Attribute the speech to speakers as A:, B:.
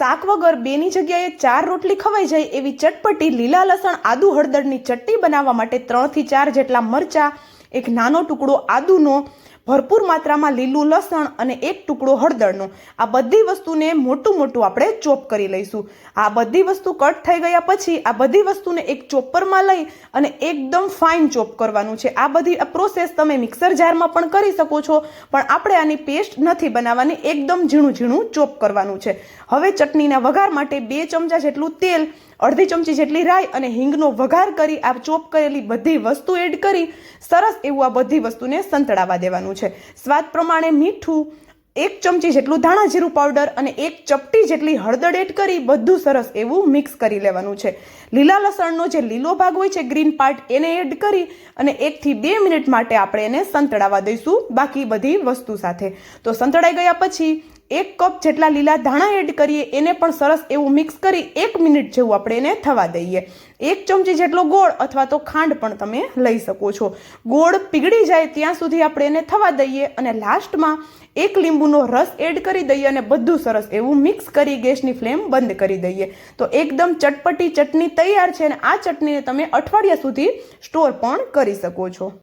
A: શાક વગર બેની જગ્યાએ ચાર રોટલી ખવાઈ જાય એવી ચટપટી લીલા લસણ, આદુ, હળદરની ચટણી બનાવવા માટે ત્રણથી ચાર જેટલા મરચાં, એક નાનો ટુકડો આદુનો ભરપૂર માત્રામાં લીલું લસણ અને એક ટુકડો હળદરનો. આ બધી વસ્તુને મોટું મોટું આપણે ચોપ કરી લઈશું. આ બધી વસ્તુ કટ થઈ ગયા પછી આ બધી વસ્તુને એક ચોપરમાં લઈ અને એકદમ ફાઇન ચોપ કરવાનું છે. આ બધી પ્રોસેસ તમે મિક્સર જારમાં પણ કરી શકો છો, પણ આપણે આની પેસ્ટ નથી બનાવવાની, એકદમ ઝીણું ઝીણું ચોપ કરવાનું છે. હવે ચટણીના વઘાર માટે બે ચમચા જેટલું તેલ અડધી ચમચી જેટલી રાઈ અને હિંગનો વઘાર કરી આ ચોપ કરેલી બધી વસ્તુ એડ કરી. સરસ એવું આ બધી વસ્તુને સંતળાવા દેવાનું છે. સ્વાદ પ્રમાણે મીઠું એક ચમચી જેટલું ધાણા જીરું પાવડર અને એક ચપટી જેટલી હળદર એડ કરી બધું સરસ એવું મિક્સ કરી લેવાનું છે. લીલા લસણનો જે લીલો ભાગ હોય છે ગ્રીન પાર્ટ એને એડ કરી અને એકથી બે મિનિટ માટે આપણે એને સંતળાવા દઈશું બાકી બધી વસ્તુ સાથે. તો સંતળાઈ ગયા પછી એક કપ જેટલા લીલા ધાણા એડ કરીએ, એને પણ સરસ એવું મિક્સ કરી એક મિનિટ જેવું આપણે એને થવા દઈએ. એક ચમચી જેટલો ગોળ અથવા તો ખાંડ પણ તમે લઈ શકો છો. ગોળ પીગળી જાય ત્યાં સુધી આપણે એને થવા દઈએ અને લાસ્ટમાં એક લીંબુનો રસ એડ કરી દઈએ અને બધું સરસ એવું મિક્સ કરી ગેસની ફ્લેમ બંધ કરી દઈએ. તો એકદમ ચટપટી ચટણી તૈયાર છે અને આ ચટણીને તમે અઠવાડિયા સુધી સ્ટોર પણ કરી શકો છો.